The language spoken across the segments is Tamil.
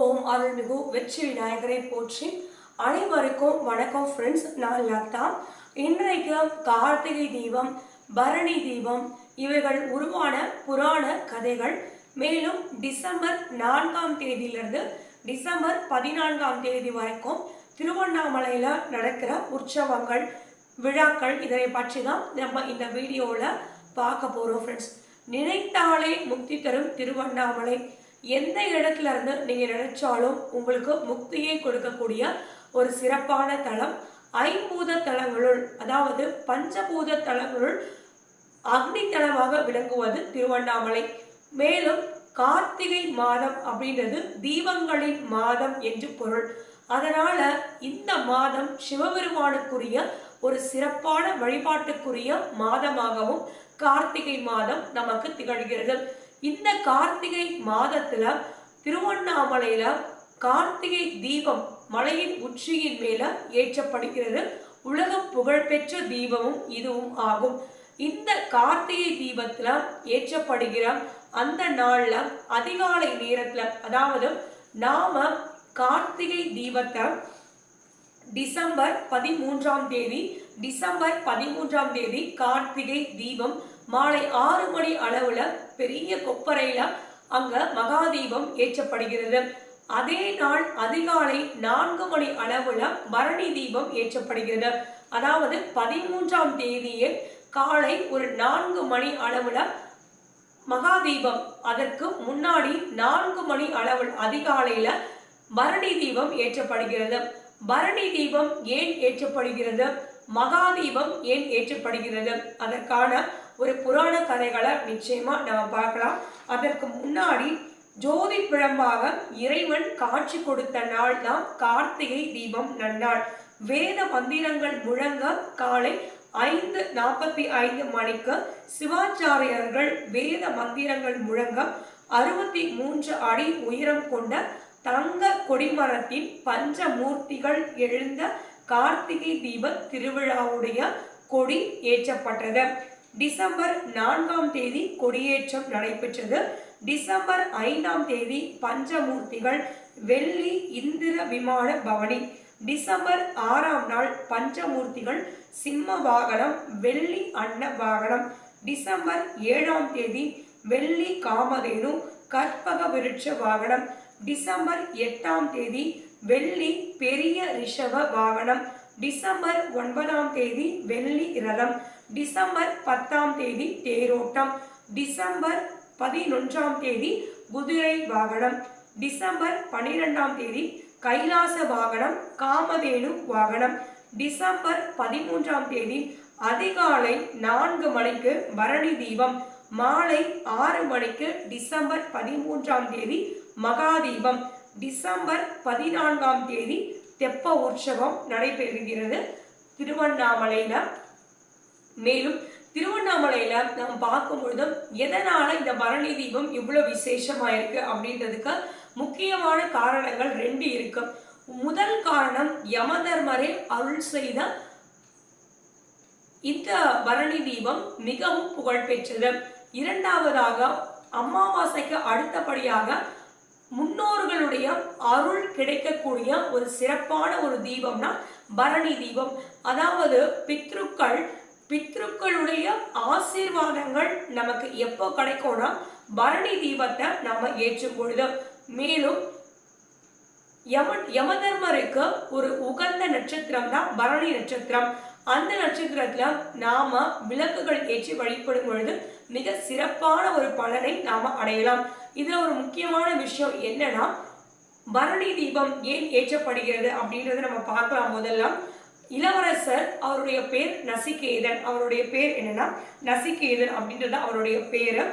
ஓம் அருள்மிகு வெற்றி விநாயகரை போற்றி அனைவருக்கும் வணக்கம் ஃப்ரெண்ட்ஸ் நான் லதா. இன்றைக்கு கார்த்திகை தீபம் பரணி தீபம் இவைகள் உருவான புராண கதைகள். மேலும் டிசம்பர் நான்காம் தேதியிலிருந்து டிசம்பர் பதினான்காம் தேதி வரைக்கும் திருவண்ணாமலையில் நடக்கிற உற்சவங்கள் விழாக்கள் இதனை பற்றி தான் நம்ம இந்த வீடியோவில் பார்க்க போகிறோம் ஃப்ரெண்ட்ஸ் நினைத்தாலே முக்தி தரும் திருவண்ணாமலை. எந்த இடத்துல இருந்து நீங்க நினைச்சாலும் உங்களுக்கு முக்தியை கொடுக்கக்கூடிய ஒரு சிறப்பான தலம் ஐம்பூத தலங்களுள் அதாவது பஞ்சபூத தலங்களுள் அக்னி தலமாக விளங்குவது திருவண்ணாமலை. மேலும் கார்த்திகை மாதம் அப்படின்றது தீபங்களின் மாதம் என்று பொருள். அதனால இந்த மாதம் சிவபெருமானுக்குரிய ஒரு சிறப்பான வழிபாட்டுக்குரிய மாதமாகவும் கார்த்திகை மாதம் நமக்கு திகழ்கிறது. இந்த கார்த்திகை மாதத்துல திருவண்ணாமலையில கார்த்திகை தீபம் மலையின் உச்சியின் மேல ஏற்றப்படுகிறது. உலக புகழ்பெற்ற தீபமும் இதுவும் ஆகும். இந்த கார்த்திகை தீபத்துல ஏற்றப்படுகிற அந்த நாள்ல அதிகாலை நேரத்துல அதாவது நாம கார்த்திகை தீபத்தை டிசம்பர் பதிமூன்றாம் தேதி டிசம்பர் பதிமூன்றாம் தேதி கார்த்திகை தீபம் மாலை ஆறு மணி அளவுல பெரிய கொப்பரையில அங்க மகாதீபம் ஏற்றப்படுகிறது. அதே நாள் அதிகாலை நான்கு மணி அளவுல பரணி தீபம் ஏற்றப்படுகிறது. அதாவது பதிமூன்றாம் தேதியே காலை ஒரு நான்கு மணி அளவுல மகாதீபம். அதற்கு முன்னாடி நான்கு மணி அளவில் அதிகாலையில பரணி தீபம் ஏற்றப்படுகிறது. பரணி தீபம் ஏன் ஏற்றப்படுகிறது? மகாதீபம் ஏன் ஏற்றப்படுகிறது? அதற்கான ஒரு புராண கதைகளை நிச்சயமா நம்ம பார்க்கலாம். அதற்கு முன்னாடி ஜோதி பிழம்பாக இறைவன் காட்சி கொடுத்த நாள் தான் கார்த்திகை தீபம் நன்னாள். வேத மந்திரங்கள் முழங்க காலை ஐந்து நாற்பத்தி ஐந்து மணிக்கு சிவாச்சாரியர்கள் வேத மந்திரங்கள் முழங்க அறுபத்தி மூன்று அடி உயரம் கொண்ட தங்க கொடிமரத்தின் பஞ்சமூர்த்திகள் எழுந்த கார்த்திகை தீப திருவிழாவுடைய கொடி ஏற்றப்பட்டது. டிசம்பர் நான்காம் தேதி கொடியேற்றம் நடைபெற்றது. டிசம்பர் ஐந்தாம் தேதி பஞ்சமூர்த்திகள் வெள்ளி இந்திர விமான பவனி. டிசம்பர் ஆறாம் நாள் பஞ்சமூர்த்திகள் சிம்ம வாகனம் வெள்ளி அன்ன வாகனம். டிசம்பர் ஏழாம் தேதி வெள்ளி காமதேனு கற்பக விருட்ச வாகனம். டிசம்பர் எட்டாம் தேதி வெள்ளி பெரிய ரிஷப வாகனம். டிசம்பர் ஒன்பதாம் தேதி வெள்ளி ரதம் டிசம்பர் பத்தாம் தேதி தேரோட்டம். டிசம்பர் பதினொன்றாம் தேதி குதிரை வாகனம். டிசம்பர் பனிரெண்டாம் தேதி கைலாச வாகனம் காமதேனு வாகனம். டிசம்பர் பதிமூன்றாம் தேதி அதிகாலை நான்கு மணிக்கு பரணி தீபம். மாலை ஆறு மணிக்கு டிசம்பர் பதிமூன்றாம் தேதி மகாதீபம் டிசம்பர் பதினான்காம் தேதி தெப்ப உற்சவம் நடைபெறுகிறது. திருவண்ணாமலையில. மேலும் திருவண்ணாமலையில நம்ம பார்க்கும் பொழுதும் எதனால இந்த பரணி தீபம் இவ்வளவு விசேஷமாக இருக்குது அப்படின்றதுக்கு முக்கியமான காரணங்கள் ரெண்டு இருக்கும் முதல் காரணம் யமதர்மரே அருள் செய்த இந்த பரணி தீபம் மிகவும் புகழ்பெற்றது. இரண்டாவதாக அமாவாசைக்கு அடுத்தபடியாக முன்னோர்களுடைய அருள் கிடைக்கக்கூடிய ஒரு சிறப்பான ஒரு தீபம்னா பரணி தீபம். அதாவது பித்ருக்கள் பித்ருக்களுடைய ஆசீர்வாதங்கள் நமக்கு எப்போ கிடைக்கும்னா பரணி தீபத்தை நாம ஏற்றும் பொழுது. மேலும் யம யமதர்மருக்கு ஒரு உகந்த நட்சத்திரம் தான் பரணி நட்சத்திரம். அந்த நட்சத்திரத்துல நாம விளக்குகள் ஏற்றி வழிபடும் பொழுது மிக சிறப்பான ஒரு பலனை நாம அடையலாம். இதுல ஒரு முக்கியமான விஷயம் என்னன்னா பரணி தீபம் ஏன் ஏற்றப்படுகிறது அப்படின்றத நம்ம பார்க்கலாம் முதல்லாம் இளவரசர் அவருடைய பேர் நசிகேதன். அவருடைய பேர் என்னன்னா நசிகேதன் அப்படின்றது அவருடைய பேரு.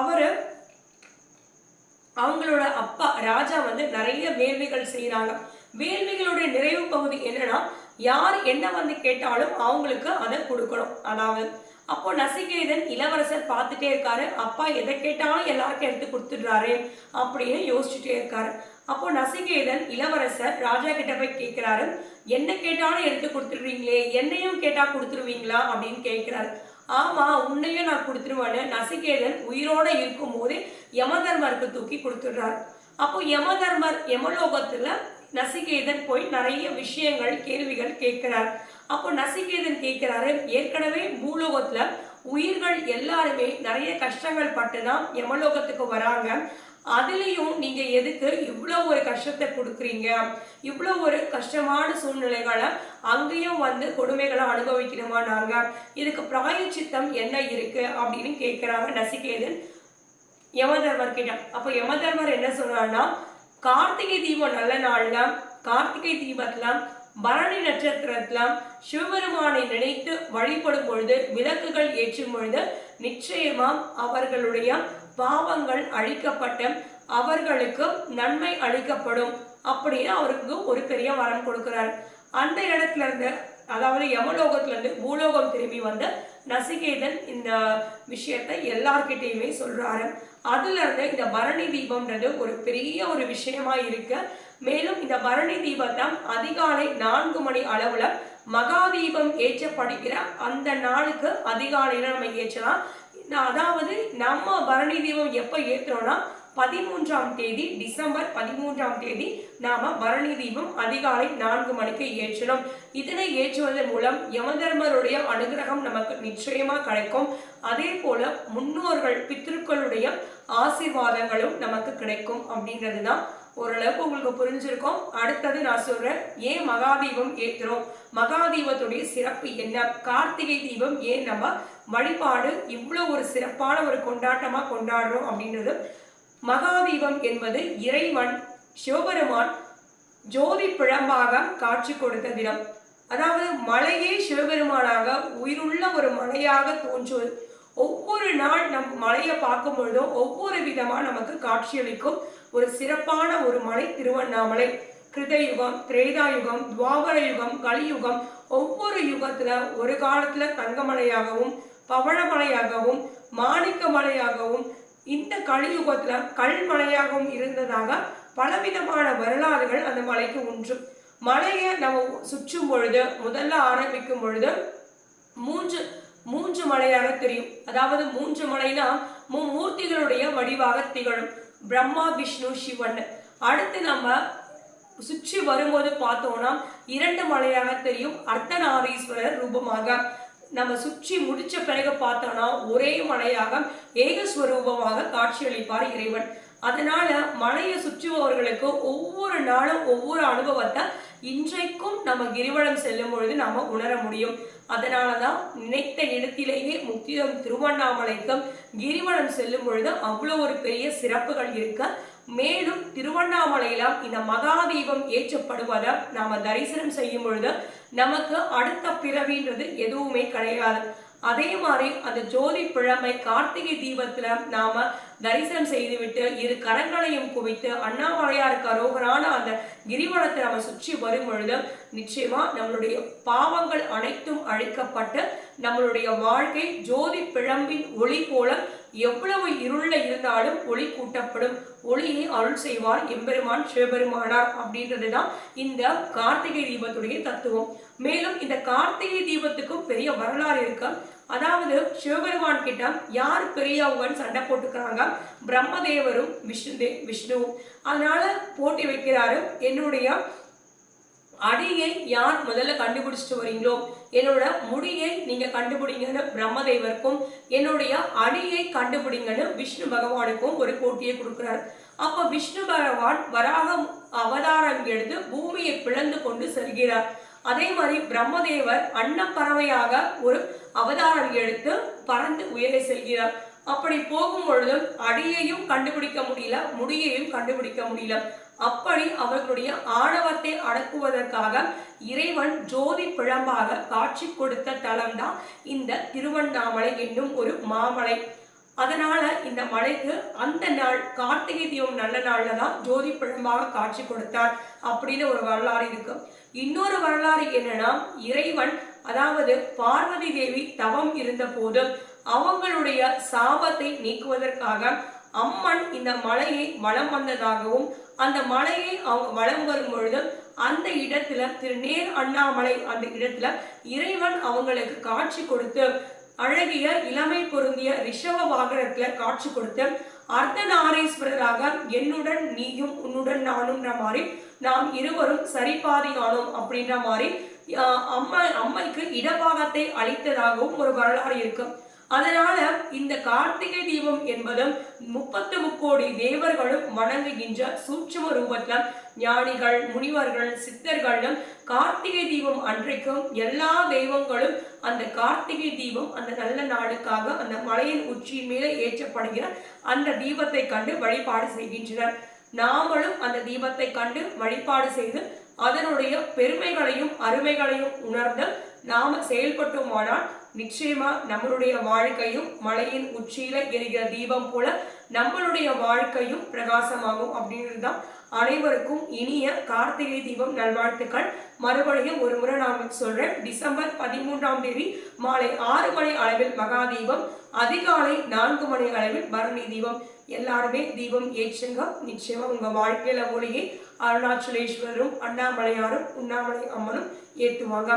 அவர் அவங்களோட அப்பா ராஜா வந்து நிறைய வேள்விகள் செய்யறாங்க வேள்விகளுடைய நிறைவு பகுதி என்னன்னா யார் என்ன வந்து கேட்டாலும் அவங்களுக்கு அதை கொடுக்கணும். அதாவது அப்போ நசிகேதன் இளவரசர் பார்த்துட்டே இருக்காரு. அப்பா எதை கேட்டாலும் எல்லாருக்கும் எடுத்து கொடுத்துடுறாரு அப்படின்னு யோசிச்சுட்டே இருக்காரு. அப்போ நசிகேதன் இளவரசர் ராஜா கிட்ட போய் கேட்கிறாரு என்ன கேட்டாலும் எடுத்து கொடுத்துடுவீங்களே என்னையும் கேட்டா கொடுத்துருவீங்களா? அப்படின்னு கேட்கிறாரு ஆமா உன்னையும் நான் கொடுத்துருவேன்னு. நசிகேதன் உயிரோட இருக்கும் போதே யமதர்மருக்கு தூக்கி கொடுத்துடுறாரு. அப்போ யமதர்மர் யமலோகத்துல நசிகேதன் போய் நிறைய விஷயங்கள் கேள்விகள் கேட்கிறார் அப்போ நசிகேதன் கேட்கிறாரு ஏற்கனவே பூலோகத்துல உயிர்கள் எல்லாருமே நிறைய கஷ்டங்கள் பட்டு தான் யமலோகத்துக்கு வராங்க. அதுலயும் நீங்க எதுக்கு இவ்வளோ ஒரு கஷ்டத்தை கொடுக்குறீங்க? இவ்வளோ ஒரு கஷ்டமான சூழ்நிலைகளை அங்கேயும் வந்து கொடுமைகளை அனுபவிக்கணுமானாங்க. இதுக்கு பிராயச்சித்தம் என்ன இருக்கு அப்படின்னு கேட்கிறாங்க நசிகேதன் யமதர்மர் கிட்ட அப்போ யமதர்மர் என்ன சொல்றாருன்னா கார்த்திகை தீபம் நல்ல நாள்ல கார்த்திகை தீபத்துல பரணி நட்சத்திரத்தில் சிவபெருமானை நினைத்து வழிபடும் பொழுது விளக்குகள் ஏற்றும் பொழுது நிச்சயமாம் அவர்களுடைய பாவங்கள் அழிக்கப்பட்ட அவர்களுக்கு நன்மை அளிக்கப்படும் அப்படின்னு அவருக்கு ஒரு பெரிய வரம் கொடுக்கிறார். அந்த இடத்துல இருந்து அதாவது யமலோகத்துல இருந்து பூலோகம் திரும்பி வந்து நசிகேதன் இந்த விஷயத்தை எல்லார்கிட்டேயுமே சொல்றாரு அதுல இருந்து இந்த பரணி தீபம்ன்றது ஒரு பெரிய ஒரு விஷயமா இருக்கு. மேலும் இந்த பரணி தீபத்தை அதிகாலை நான்கு மணி அளவுல மகா தீபம் ஏற்றப்படுகிற அந்த நாளுக்கு அதிகாலையில நம்ம ஏற்றலாம். நான் அதாவது நம்ம பரணி தீபம் எப்ப ஏற்றுறோம்னா பதிமூன்றாம் தேதி டிசம்பர் பதிமூன்றாம் தேதி நாம பரணி தீபம் அதிகாலை நான்கு மணிக்கு ஏற்றணும். இதனை ஏற்றுவதன் மூலம் யமதர்மருடைய அனுகிரகம் நமக்கு நிச்சயமா கிடைக்கும். அதே போல முன்னோர்கள் பித்ருக்களுடைய ஆசீர்வாதங்களும் நமக்கு கிடைக்கும் அப்படின்றது தான் ஓரளவுக்கு உங்களுக்கு புரிஞ்சிருக்கும். அடுத்தது நான் சொல்றேன் ஏன் மகாதீபம் ஏற்றுறோம் மகாதீபத்துடைய சிறப்பு என்ன? கார்த்திகை தீபம் ஏன் நம்ம வழிபாடு இவ்வளோ ஒரு சிறப்பான ஒரு கொண்டாட்டமா கொண்டாடுறோம் அப்படின்றது மகாதீபம் என்பது இறைவன் சிவபெருமான் ஜோதி பிழம்பாக காட்சி கொடுத்த தினம். அதாவது மலையே சிவபெருமானாக உயிருள்ள ஒரு மலையாக தோன்றுவது. ஒவ்வொரு நாள் நம் மலையை பார்க்கும் பொழுதும் ஒவ்வொரு விதமா நமக்கு காட்சியளிக்கும் ஒரு சிறப்பான ஒரு மலை திருவண்ணாமலை. கிருதயுகம் திரேதாயுகம் துவாபர யுகம் கலியுகம் ஒவ்வொரு யுகத்துல ஒரு காலத்துல தங்கமலையாகவும் பவழமலையாகவும் மாணிக்க மலையாகவும் இந்த கலியுகத்துல கல்மலையாகவும் இருந்ததாக பலவிதமான வரலாறுகள் அந்த மலைக்கு உண்டு. மலையை நம்ம சுற்றும் பொழுது முதல்ல ஆரம்பிக்கும் பொழுது மூன்று மூன்று மலையாக தெரியும். அதாவது மூன்று மலைனா மும்மூர்த்திகளுடைய வடிவாக திகழும். பிரம்மா விஷ்ணு சிவன். அடுத்து நம்ம சுற்றி வரும்போது பார்த்தோம்னா இரண்டு மலையாக தெரியும். அர்த்தநாரீஸ்வரர் ரூபமாக. நம்ம சுற்றி முடிச்ச பிறகு பார்த்தோம்னா ஒரே மலையாக ஏகஸ்வரூபமாக காட்சியளிப்பார் இறைவன். அதனால மலையை சுற்றுபவர்களுக்கு ஒவ்வொரு நாளும் ஒவ்வொரு அனுபவத்தை இன்றைக்கும் நம்ம கிரிவலம் செல்லும் பொழுது நாம உணர முடியும். அதனாலதான் நினைத்த இடத்திலேயே முக்கியம் திருவண்ணாமலைக்கும் கிரிவலம் செல்லும் பொழுது அவ்வளோ ஒரு பெரிய சிறப்புகள் இருக்க மேலும் திருவண்ணாமலையில இந்த மகாதீபம் ஏற்றப்படுவதை நாம தரிசனம் செய்யும் பொழுது நமக்கு அடுத்த பிறவின்றது எதுவுமே கிடையாது. அதே மாதிரி அந்த ஜோதி பிழமை கார்த்திகை தீபத்துல நாம தரிசனம் செய்துவிட்டு இரு கரங்களையும் குவித்து அண்ணாமலையாருக்கு அரோகரான அந்த கிரிவலத்தை நம்ம சுற்றி வரும் பொழுது நிச்சயமா நம்மளுடைய பாவங்கள் அனைத்தும் அழிக்கப்பட்டு நம்மளுடைய வாழ்க்கை ஜோதி பிழம்பின் ஒளி போல எவ்வளவு இருள இருந்தாலும் ஒளி கூட்டப்படும். ஒளியை அருள் செய்வார் எம்பெருமான் சிவபெருமானார் அப்படின்றதுதான் இந்த கார்த்திகை தீபத்துடைய தத்துவம். மேலும் இந்த கார்த்திகை தீபத்துக்கும் பெரிய வரலாறு இருக்கு. அதாவது சிவபெருமான் கிட்ட யார் பெரியவங்கன்னு சண்டை போட்டுக்கிறாங்க. பிரம்மதேவரும் விஷ்ணு விஷ்ணுவும். அதனால போட்டி வைக்கிறாரு என்னுடைய அடியை யார் முதல்ல கண்டுபிடிச்சிட்டு வரீங்களோ? என்னோட முடியை நீங்க கண்டுபிடிங்கன்னு பிரம்மதேவருக்கும் என்னுடைய அடியை கண்டுபிடிங்கன்னு விஷ்ணு பகவானுக்கும் ஒரு போட்டியை கொடுக்கிறார். அப்ப விஷ்ணு பகவான் வராக அவதாரம் எடுத்து பூமியை பிளந்து கொண்டு செல்கிறார். அதே மாதிரி பிரம்மதேவர் அன்னப்பறவையாக ஒரு அவதாரம் எடுத்து பறந்து உயர செல்கிறார். அப்படி போகும் பொழுதும் அடியையும் கண்டுபிடிக்க முடியல முடியையும் கண்டுபிடிக்க முடியல. அப்படி அவர்களுடைய ஆணவத்தை அடக்குவதற்காக இறைவன் ஜோதி பிழம்பாக காட்சி கொடுத்த தலம்தான் இந்த திருவண்ணாமலை என்னும் ஒரு மாமலை. அதனால இந்த மலைக்கு அந்த நாள் கார்த்திகை தீபம் நல்ல நாள்ல தான் ஜோதி பிழம்பாக காட்சி கொடுத்தார் அப்படின்னு ஒரு வரலாறு இருக்கு. இன்னொரு வரலாறு என்னன்னா இறைவன் அதாவது பார்வதி தேவி தவம் இருந்த போது அவங்களுடைய சாபத்தை நீக்குவதற்காக அம்மன் இந்த மலையை வலம் வந்ததாகவும் அந்த மலையை அவங்க வளம் வரும் பொழுது அந்த இடத்துல திரு நேர் அண்ணாமலை அந்த இடத்துல இறைவன் அவங்களுக்கு காட்சி கொடுத்து அழகிய இளமை பொருந்திய ரிஷவ வாகனத்துல காட்சி கொடுத்து அர்த்தநாரீஸ்வரராக என்னுடன் நீயும் உன்னுடன் நானும்ன்ற மாதிரி நாம் இருவரும் சரிபாதியானோம் அப்படின்ற மாதிரி அம்மா அம்மைக்கு இடபாகத்தை அளித்ததாகவும் ஒரு வரலாறு இருக்கும் அதனால இந்த கார்த்திகை தீபம் என்பதும் முப்பத்து முக்கோடி தேவர்களும் வணங்குகின்ற சூட்சம ரூபத்துல ஞானிகள் முனிவர்கள் சித்தர்களும் கார்த்திகை தீபம் அன்றைக்கும் எல்லா தெய்வங்களும் அந்த கார்த்திகை தீபம் அந்த நல்ல நாளுக்காக அந்த மலையின் உச்சியின் மேலே ஏற்றப்படுகிற அந்த தீபத்தை கண்டு வழிபாடு செய்கின்றனர். நாமளும் அந்த தீபத்தை கண்டு வழிபாடு செய்து அதனுடைய பெருமைகளையும் அருமைகளையும் உணர்ந்து நாம செயல்பட்டோமானால் நிச்சயமா நம்மளுடைய வாழ்க்கையும் மலையின் உச்சியில எரிகிற தீபம் போல நம்மளுடைய வாழ்க்கையும் பிரகாசமாகும் அப்படின்றது தான் அனைவருக்கும் இனிய கார்த்திகை தீபம் நல்வாழ்த்துக்கள். மறுபடியும் ஒரு முறை நான் சொல்றேன். டிசம்பர் பதிமூன்றாம் தேதி மாலை ஆறு மணி அளவில் மகா தீபம் அதிகாலை நான்கு மணி அளவில் பரணி தீபம். எல்லாருமே தீபம் ஏற்றுங்க. நிச்சயமா உங்க வாழ்க்கையில ஒளியை அருணாச்சலேஸ்வரரும் அண்ணாமலையாரும் உண்ணாமலை அம்மனும் ஏற்றுவாங்க.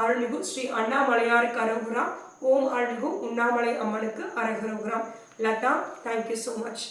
அருள்மிகு ஸ்ரீ அண்ணாமலையாருக்கு அரகுரா ஓம் அருள்மிகு உண்ணாமலை அம்மனுக்கு அரகுரோகிராம் Latha thank you so much